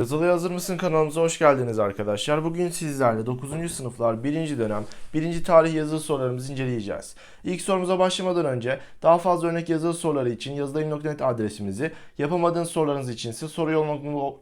Yazılıya Hazır mısın kanalımıza hoş geldiniz arkadaşlar. Bugün sizlerle 9. sınıflar 1. dönem 1. tarih yazılı sorularımızı inceleyeceğiz. İlk sorumuza başlamadan önce daha fazla örnek yazılı soruları için yazılayım.net adresimizi, yapamadığınız sorularınız için ise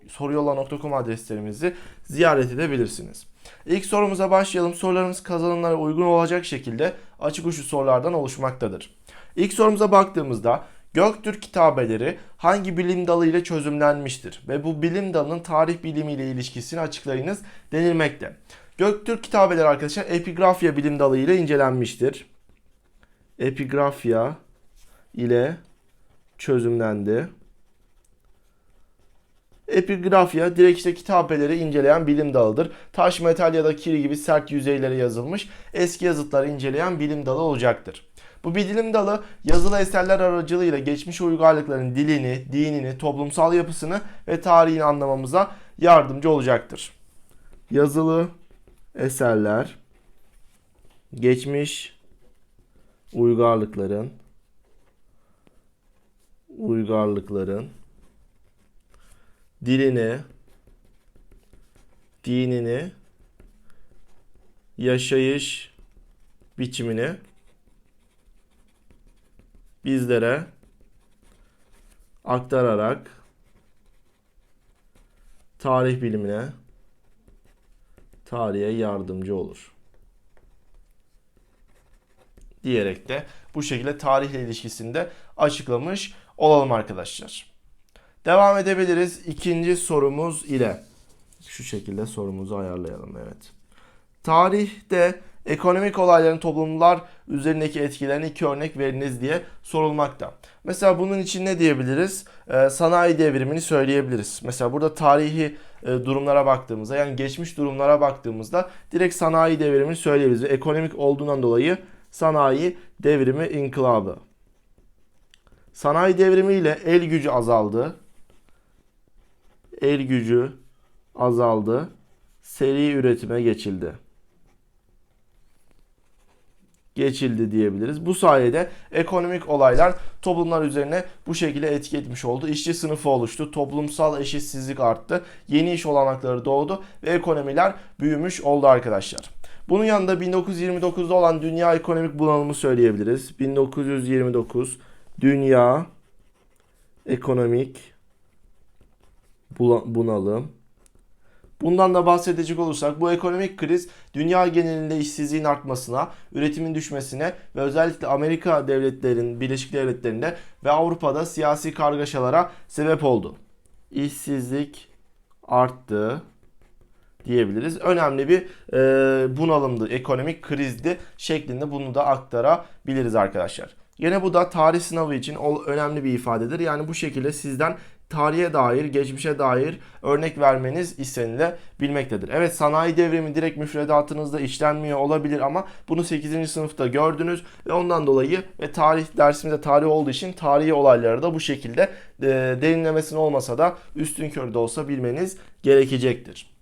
soruyolla.com adreslerimizi ziyaret edebilirsiniz. İlk sorumuza başlayalım. Sorularımız kazanımlara uygun olacak şekilde açık uçlu sorulardan oluşmaktadır. İlk sorumuza baktığımızda Göktürk kitabeleri hangi bilim dalı ile çözümlenmiştir ve bu bilim dalının tarih bilimiyle ilişkisini açıklayınız denilmekte. Göktürk kitabeleri arkadaşlar epigrafya bilim dalı ile incelenmiştir. Epigrafya ile çözümlendi. Epigrafya direkt işte kitabeleri inceleyen bilim dalıdır. Taş, metal ya da kiri gibi sert yüzeylere yazılmış eski yazıtları inceleyen bilim dalı olacaktır. Bu bilim dalı yazılı eserler aracılığıyla geçmiş uygarlıkların dilini, dinini, toplumsal yapısını ve tarihini anlamamıza yardımcı olacaktır. Yazılı eserler geçmiş uygarlıkların uygarlıkların dilini, dinini, yaşayış biçimini bizlere aktararak tarih bilimine tarihe yardımcı olur. Diyerek de bu şekilde tarihle ilişkisinde açıklamış olalım arkadaşlar. Devam edebiliriz ikinci sorumuz ile. Şu şekilde sorumuzu ayarlayalım evet. Tarihte ekonomik olayların toplumlar üzerindeki etkilerini iki örnek veriniz diye sorulmakta. Mesela bunun için ne diyebiliriz? Ee, sanayi devrimini söyleyebiliriz. Mesela burada tarihi e, durumlara baktığımızda yani geçmiş durumlara baktığımızda direkt sanayi devrimini söyleyebiliriz. Ve ekonomik olduğundan dolayı sanayi devrimi inkılabı. Sanayi devrimiyle el gücü azaldı. El gücü azaldı. Seri üretime geçildi geçildi diyebiliriz. Bu sayede ekonomik olaylar toplumlar üzerine bu şekilde etki etmiş oldu. İşçi sınıfı oluştu, toplumsal eşitsizlik arttı, yeni iş olanakları doğdu ve ekonomiler büyümüş oldu arkadaşlar. Bunun yanında 1929'da olan dünya ekonomik bunalımı söyleyebiliriz. 1929 dünya ekonomik bunalım Bundan da bahsedecek olursak bu ekonomik kriz dünya genelinde işsizliğin artmasına, üretimin düşmesine ve özellikle Amerika devletlerin, Birleşik Devletleri'nde ve Avrupa'da siyasi kargaşalara sebep oldu. İşsizlik arttı diyebiliriz. Önemli bir e, bunalımdı, ekonomik krizdi şeklinde bunu da aktarabiliriz arkadaşlar. Yine bu da tarih sınavı için önemli bir ifadedir. Yani bu şekilde sizden tarihe dair, geçmişe dair örnek vermeniz istenilebilmektedir. Evet sanayi devrimi direkt müfredatınızda işlenmiyor olabilir ama bunu 8. sınıfta gördünüz ve ondan dolayı ve tarih dersimizde tarih olduğu için tarihi olayları da bu şekilde e, derinlemesine olmasa da üstün körde olsa bilmeniz gerekecektir.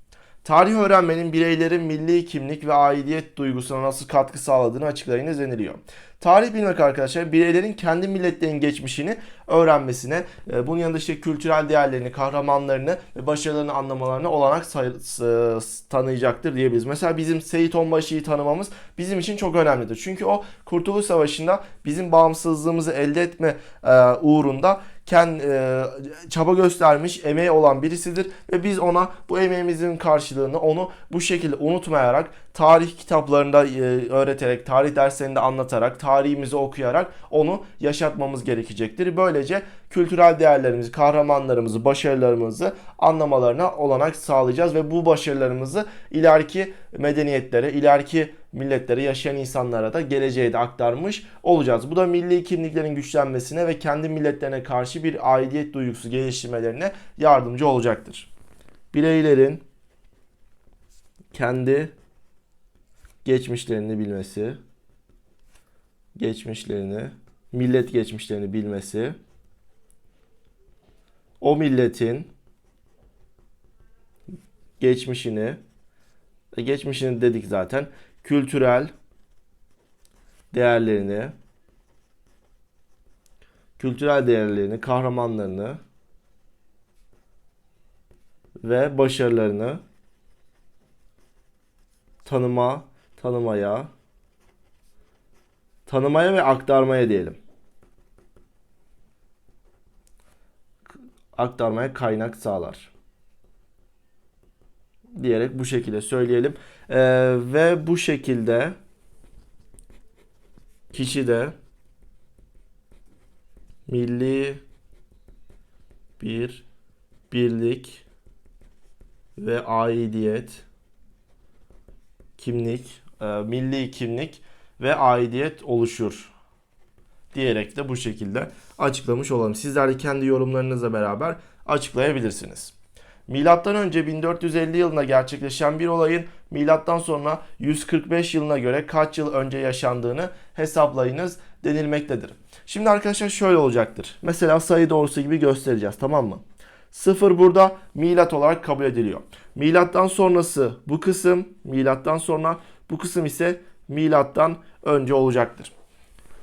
Tarih öğrenmenin bireylerin milli kimlik ve aidiyet duygusuna nasıl katkı sağladığını açıklayınız deniliyor. Tarih bilmek arkadaşlar bireylerin kendi milletlerinin geçmişini öğrenmesine, e, bunun yanında işte kültürel değerlerini, kahramanlarını ve başarılarını anlamalarına olanak tanıyacaktır diyebiliriz. Mesela bizim Seyit Onbaşı'yı tanımamız bizim için çok önemlidir. Çünkü o Kurtuluş Savaşı'nda bizim bağımsızlığımızı elde etme e, uğrunda kend, e, çaba göstermiş, emeği olan birisidir ve biz ona bu emeğimizin karşılığını onu bu şekilde unutmayarak tarih kitaplarında e, öğreterek, tarih derslerinde anlatarak, tarihimizi okuyarak onu yaşatmamız gerekecektir. Böylece kültürel değerlerimizi, kahramanlarımızı, başarılarımızı anlamalarına olanak sağlayacağız ve bu başarılarımızı ileriki medeniyetlere, ileriki milletlere yaşayan insanlara da geleceğe de aktarmış olacağız. Bu da milli kimliklerin güçlenmesine ve kendi milletlerine karşı bir aidiyet duygusu geliştirmelerine yardımcı olacaktır. Bireylerin kendi geçmişlerini bilmesi, geçmişlerini, millet geçmişlerini bilmesi, o milletin geçmişini, geçmişini dedik zaten, kültürel değerlerini, kültürel değerlerini, kahramanlarını ve başarılarını tanıma, tanımaya, tanımaya ve aktarmaya diyelim. Aktarmaya kaynak sağlar. Diyerek bu şekilde söyleyelim. Ee, ve bu şekilde kişi de milli bir birlik ve aidiyet kimlik, e, milli kimlik ve aidiyet oluşur diyerek de bu şekilde açıklamış olalım. Sizler de kendi yorumlarınızla beraber açıklayabilirsiniz. Milattan önce 1450 yılında gerçekleşen bir olayın milattan sonra 145 yılına göre kaç yıl önce yaşandığını hesaplayınız denilmektedir. Şimdi arkadaşlar şöyle olacaktır. Mesela sayı doğrusu gibi göstereceğiz tamam mı? Sıfır burada milat olarak kabul ediliyor. Milattan sonrası bu kısım, milattan sonra bu kısım ise milattan önce olacaktır.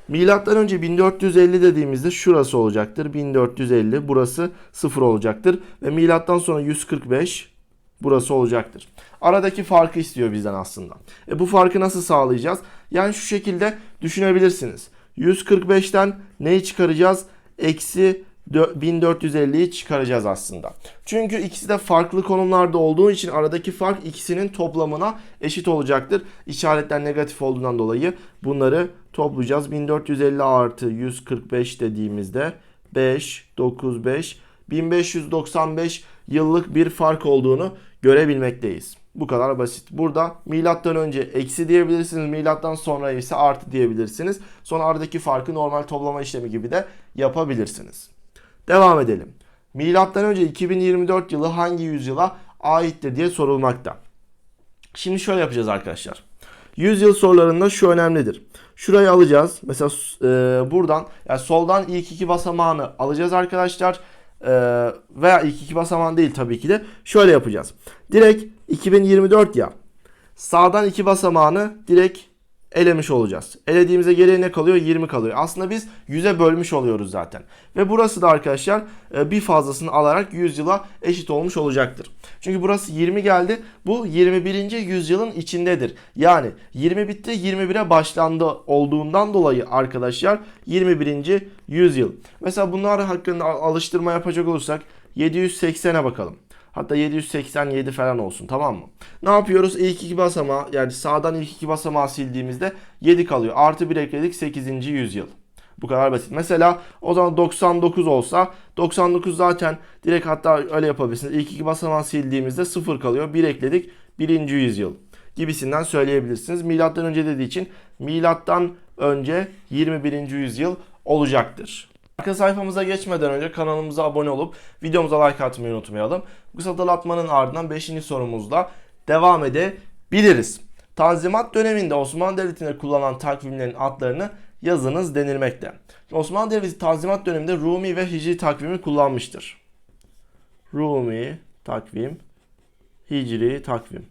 Milattan önce 1450 dediğimizde şurası olacaktır. 1450 burası 0 olacaktır ve milattan sonra 145 burası olacaktır. Aradaki farkı istiyor bizden aslında. E bu farkı nasıl sağlayacağız? Yani şu şekilde düşünebilirsiniz. 145'ten neyi çıkaracağız? Eksi 1450'yi çıkaracağız aslında. Çünkü ikisi de farklı konumlarda olduğu için aradaki fark ikisinin toplamına eşit olacaktır. İşaretler negatif olduğundan dolayı bunları toplayacağız. 1450 artı 145 dediğimizde 5, 9, 5, 1595 yıllık bir fark olduğunu görebilmekteyiz. Bu kadar basit. Burada milattan önce eksi diyebilirsiniz. Milattan sonra ise artı diyebilirsiniz. Sonra aradaki farkı normal toplama işlemi gibi de yapabilirsiniz. Devam edelim. Milattan önce 2024 yılı hangi yüzyıla aittir diye sorulmakta. Şimdi şöyle yapacağız arkadaşlar. Yüzyıl sorularında şu önemlidir. Şurayı alacağız. Mesela e, buradan yani soldan ilk iki basamağını alacağız arkadaşlar. E, veya ilk iki basamağın değil tabii ki de. Şöyle yapacağız. Direkt 2024 ya. Sağdan iki basamağını direkt elemiş olacağız. Elediğimizde geriye ne kalıyor? 20 kalıyor. Aslında biz 100'e bölmüş oluyoruz zaten. Ve burası da arkadaşlar e, bir fazlasını alarak 100 yıla eşit olmuş olacaktır. Çünkü burası 20 geldi. Bu 21. yüzyılın içindedir. Yani 20 bitti 21'e başlandı olduğundan dolayı arkadaşlar 21. yüzyıl. Mesela bunlar hakkında alıştırma yapacak olursak 780'e bakalım. Hatta 787 falan olsun tamam mı? Ne yapıyoruz? İlk iki basamağı yani sağdan ilk iki basamağı sildiğimizde 7 kalıyor. Artı 1 ekledik 8. yüzyıl. Bu kadar basit. Mesela o zaman 99 olsa 99 zaten direkt hatta öyle yapabilirsiniz. İlk iki basamağı sildiğimizde 0 kalıyor. 1 ekledik 1. yüzyıl gibisinden söyleyebilirsiniz. Milattan önce dediği için milattan önce 21. yüzyıl olacaktır. Arka sayfamıza geçmeden önce kanalımıza abone olup videomuza like atmayı unutmayalım. Bu hatırlatmanın ardından 5. sorumuzla devam edebiliriz. Tanzimat döneminde Osmanlı Devleti'nde kullanılan takvimlerin adlarını yazınız denilmekte. Osmanlı Devleti Tanzimat döneminde Rumi ve Hicri takvimi kullanmıştır. Rumi takvim, Hicri takvim.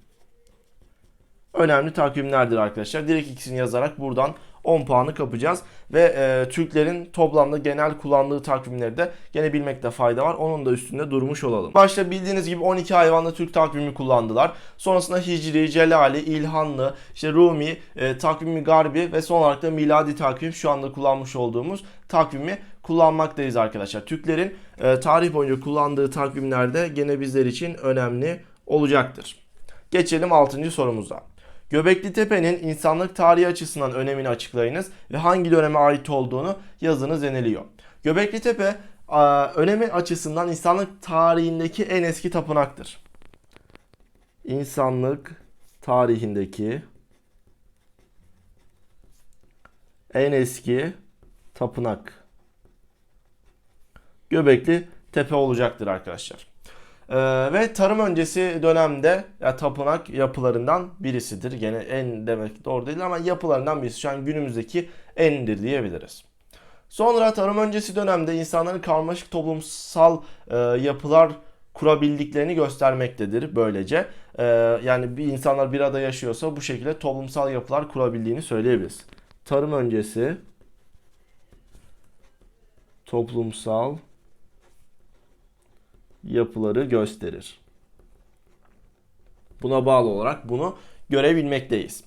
Önemli takvimlerdir arkadaşlar. Direkt ikisini yazarak buradan 10 puanı kapacağız. Ve e, Türklerin toplamda genel kullandığı takvimleri de gene bilmekte fayda var. Onun da üstünde durmuş olalım. Başta bildiğiniz gibi 12 hayvanlı Türk takvimi kullandılar. Sonrasında Hicri, Celali, İlhanlı, işte Rumi, e, takvimi Garbi ve son olarak da miladi takvim şu anda kullanmış olduğumuz takvimi kullanmaktayız arkadaşlar. Türklerin e, tarih boyunca kullandığı takvimlerde gene bizler için önemli olacaktır. Geçelim 6. sorumuza. Göbekli Tepe'nin insanlık tarihi açısından önemini açıklayınız ve hangi döneme ait olduğunu yazınız deniliyor. Göbekli Tepe önemi açısından insanlık tarihindeki en eski tapınaktır. İnsanlık tarihindeki en eski tapınak Göbekli Tepe olacaktır arkadaşlar. Ee, ve tarım öncesi dönemde ya, tapınak yapılarından birisidir. Gene en demek doğru değil ama yapılarından birisi. Şu an günümüzdeki endir diyebiliriz. Sonra tarım öncesi dönemde insanların karmaşık toplumsal e, yapılar kurabildiklerini göstermektedir böylece. E, yani bir insanlar bir arada yaşıyorsa bu şekilde toplumsal yapılar kurabildiğini söyleyebiliriz. Tarım öncesi toplumsal yapıları gösterir. Buna bağlı olarak bunu görebilmekteyiz.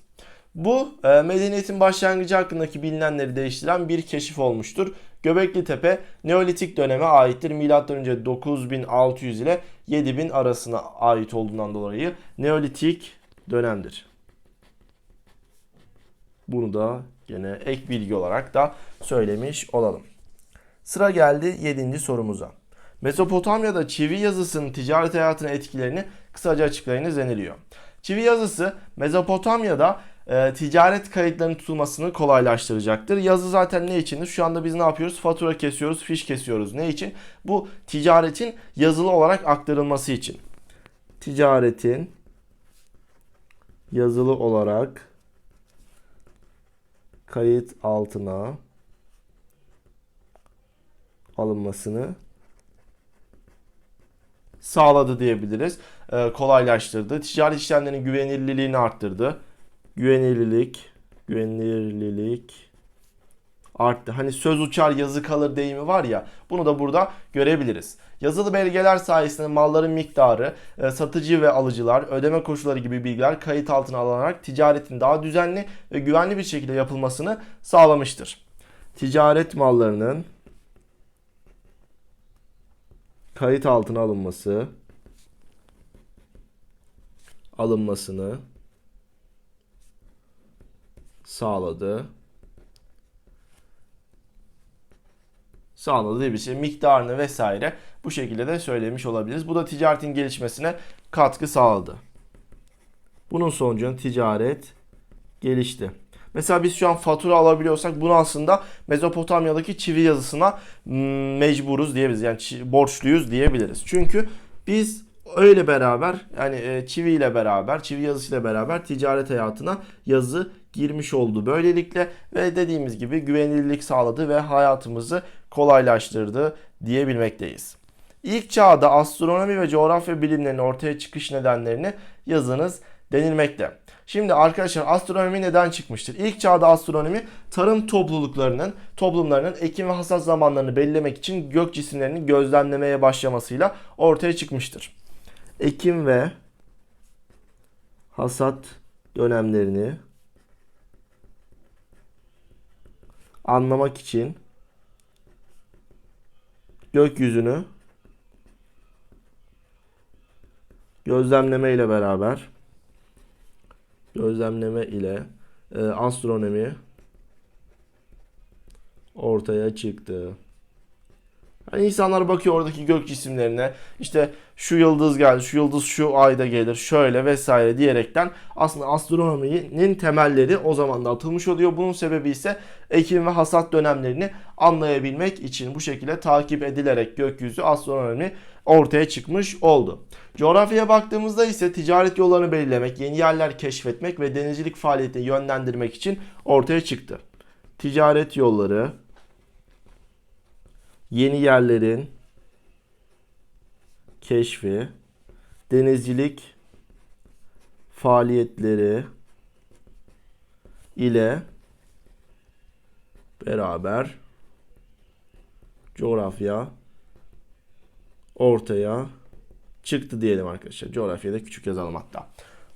Bu e, medeniyetin başlangıcı hakkındaki bilinenleri değiştiren bir keşif olmuştur. Göbekli Tepe Neolitik döneme aittir. M.Ö. 9600 ile 7000 arasına ait olduğundan dolayı Neolitik dönemdir. Bunu da gene ek bilgi olarak da söylemiş olalım. Sıra geldi 7. sorumuza. Mezopotamya'da çivi yazısının ticaret hayatına etkilerini kısaca açıklayınız deniliyor. Çivi yazısı Mezopotamya'da e, ticaret kayıtlarının tutulmasını kolaylaştıracaktır. Yazı zaten ne içindir? Şu anda biz ne yapıyoruz? Fatura kesiyoruz, fiş kesiyoruz. Ne için? Bu ticaretin yazılı olarak aktarılması için. Ticaretin yazılı olarak kayıt altına alınmasını sağladı diyebiliriz. Ee, kolaylaştırdı. Ticaret işlemlerinin güvenilirliğini arttırdı. Güvenilirlik, güvenilirlik arttı. Hani söz uçar yazı kalır deyimi var ya bunu da burada görebiliriz. Yazılı belgeler sayesinde malların miktarı, e, satıcı ve alıcılar, ödeme koşulları gibi bilgiler kayıt altına alınarak ticaretin daha düzenli ve güvenli bir şekilde yapılmasını sağlamıştır. Ticaret mallarının kayıt altına alınması alınmasını sağladı. Sağladı diye bir şey. Miktarını vesaire bu şekilde de söylemiş olabiliriz. Bu da ticaretin gelişmesine katkı sağladı. Bunun sonucunda ticaret gelişti. Mesela biz şu an fatura alabiliyorsak bunu aslında Mezopotamya'daki çivi yazısına mm, mecburuz diyebiliriz. Yani borçluyuz diyebiliriz. Çünkü biz öyle beraber yani e, çivi ile beraber, çivi yazısıyla beraber ticaret hayatına yazı girmiş oldu böylelikle ve dediğimiz gibi güvenilirlik sağladı ve hayatımızı kolaylaştırdı diyebilmekteyiz. İlk çağda astronomi ve coğrafya bilimlerinin ortaya çıkış nedenlerini yazınız denilmekte. Şimdi arkadaşlar astronomi neden çıkmıştır? İlk çağda astronomi tarım topluluklarının, toplumlarının ekim ve hasat zamanlarını belirlemek için gök cisimlerini gözlemlemeye başlamasıyla ortaya çıkmıştır. Ekim ve hasat dönemlerini anlamak için gökyüzünü gözlemleme ile beraber gözlemleme ile e, astronomi ortaya çıktı. Yani insanlar bakıyor oradaki gök cisimlerine işte şu yıldız geldi, şu yıldız şu ayda gelir, şöyle vesaire diyerekten aslında astronominin temelleri o zaman da atılmış oluyor. Bunun sebebi ise ekim ve hasat dönemlerini anlayabilmek için bu şekilde takip edilerek gökyüzü astronomi ortaya çıkmış oldu. Coğrafyaya baktığımızda ise ticaret yollarını belirlemek, yeni yerler keşfetmek ve denizcilik faaliyetini yönlendirmek için ortaya çıktı. Ticaret yolları, yeni yerlerin keşfi, denizcilik faaliyetleri ile beraber coğrafya ortaya çıktı diyelim arkadaşlar. Coğrafyada küçük yazalım hatta.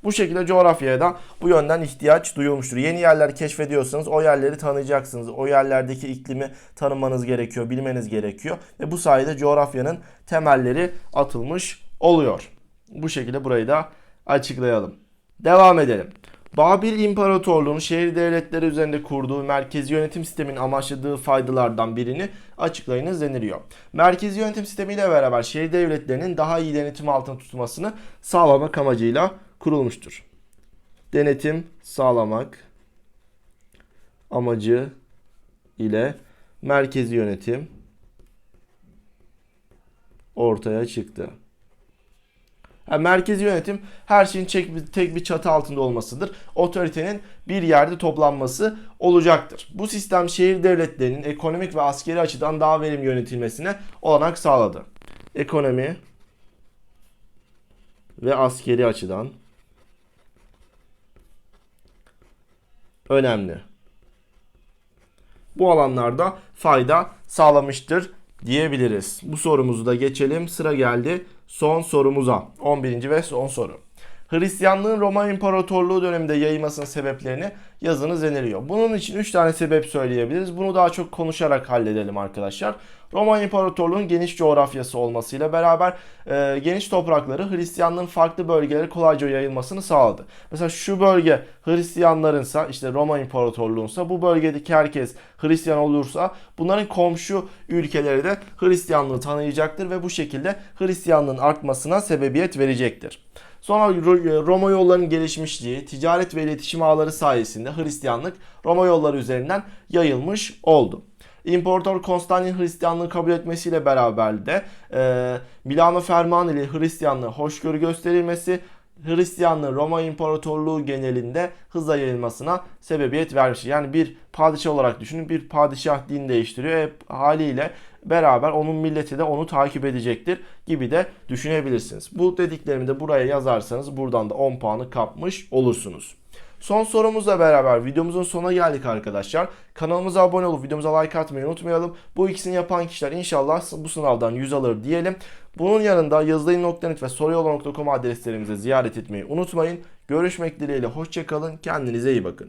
Bu şekilde coğrafyaya da bu yönden ihtiyaç duyulmuştur. Yeni yerler keşfediyorsanız o yerleri tanıyacaksınız. O yerlerdeki iklimi tanımanız gerekiyor, bilmeniz gerekiyor. Ve bu sayede coğrafyanın temelleri atılmış oluyor. Bu şekilde burayı da açıklayalım. Devam edelim. Babil İmparatorluğu'nun şehir devletleri üzerinde kurduğu merkezi yönetim sisteminin amaçladığı faydalardan birini açıklayınız deniliyor. Merkezi yönetim sistemiyle beraber şehir devletlerinin daha iyi denetim altında tutulmasını sağlamak amacıyla kurulmuştur. Denetim sağlamak amacı ile merkezi yönetim ortaya çıktı. Yani merkezi yönetim her şeyin tek, tek bir çatı altında olmasıdır. Otoritenin bir yerde toplanması olacaktır. Bu sistem şehir devletlerinin ekonomik ve askeri açıdan daha verimli yönetilmesine olanak sağladı. Ekonomi ve askeri açıdan önemli. Bu alanlarda fayda sağlamıştır diyebiliriz. Bu sorumuzu da geçelim. Sıra geldi son sorumuza. 11. ve son soru. Hristiyanlığın Roma İmparatorluğu döneminde yayılmasının sebeplerini yazınız deniliyor. Bunun için 3 tane sebep söyleyebiliriz. Bunu daha çok konuşarak halledelim arkadaşlar. Roma İmparatorluğu'nun geniş coğrafyası olmasıyla beraber e, geniş toprakları Hristiyanlığın farklı bölgelere kolayca yayılmasını sağladı. Mesela şu bölge Hristiyanlarınsa işte Roma İmparatorluğunsa bu bölgedeki herkes Hristiyan olursa bunların komşu ülkeleri de Hristiyanlığı tanıyacaktır ve bu şekilde Hristiyanlığın artmasına sebebiyet verecektir. Sonra Ro- Roma yollarının gelişmişliği, ticaret ve iletişim ağları sayesinde Hristiyanlık Roma yolları üzerinden yayılmış oldu. İmparator Konstantin Hristiyanlığı kabul etmesiyle beraber de e, Milano Fermanı ile Hristiyanlığı hoşgörü gösterilmesi Hristiyanlığı Roma İmparatorluğu genelinde hızla yayılmasına sebebiyet vermiş. Yani bir padişah olarak düşünün. Bir padişah din değiştiriyor. E, haliyle beraber onun milleti de onu takip edecektir gibi de düşünebilirsiniz. Bu dediklerimi de buraya yazarsanız buradan da 10 puanı kapmış olursunuz. Son sorumuzla beraber videomuzun sonuna geldik arkadaşlar. Kanalımıza abone olup videomuza like atmayı unutmayalım. Bu ikisini yapan kişiler inşallah bu sınavdan 100 alır diyelim. Bunun yanında yazılayın.net ve soruyola.com adreslerimizi ziyaret etmeyi unutmayın. Görüşmek dileğiyle hoşçakalın. Kendinize iyi bakın.